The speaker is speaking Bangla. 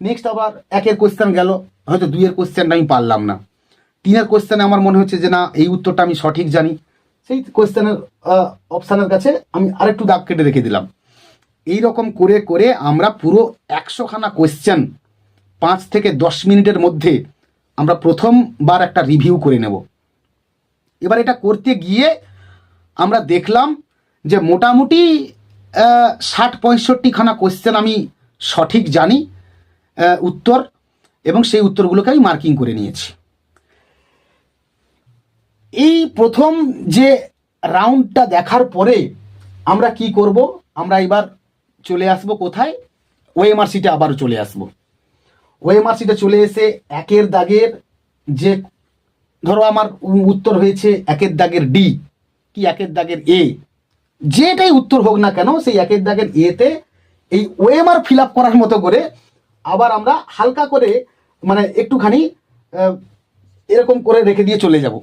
নেক্সট আবার একের কোয়েশ্চেন গেল, হয়তো দুইয়ের কোয়েশ্চেনটা আমি পারলাম না। তিনের কোয়েশ্চেনে আমার মনে হচ্ছে যে না, এই উত্তরটা আমি সঠিক জানি। সেই কোয়েশ্চেনের অপশানের কাছে আমি আরেকটু দাগ কেটে রেখে দিলাম। এই রকম করে করে আমরা পুরো একশোখানা কোয়েশ্চেন পাঁচ থেকে দশ মিনিটের মধ্যে আমরা প্রথমবার একটা রিভিউ করে নেব। এবার এটা করতে গিয়ে আমরা দেখলাম যে মোটামুটি ষাট পঁয়ষট্টিখানা কোয়েশ্চেন আমি সঠিক জানি। উত্তর, এবং সেই উত্তরগুলোকে আমি মার্কিং করে নিয়েছি। এই প্রথম যে রাউন্ডটা দেখার পরে আমরা কি করব? আমরা এবার চলে আসব কোথায়? ওএমআর সিটে আবারও চলে আসব। ওএমআর সিটে চলে এসে একের দাগের যে, ধরো আমার উত্তর হয়েছে একের দাগের ডি, কি একের দাগের এ? যেটাই উত্তর হোক না কেন, সেই একের দাগের এতে এই ওএমআর ফিল আপ করার মতো করে আবার আমরা হালকা করে মানে একটুখানি এরকম করে রেখে দিয়ে চলে যাব।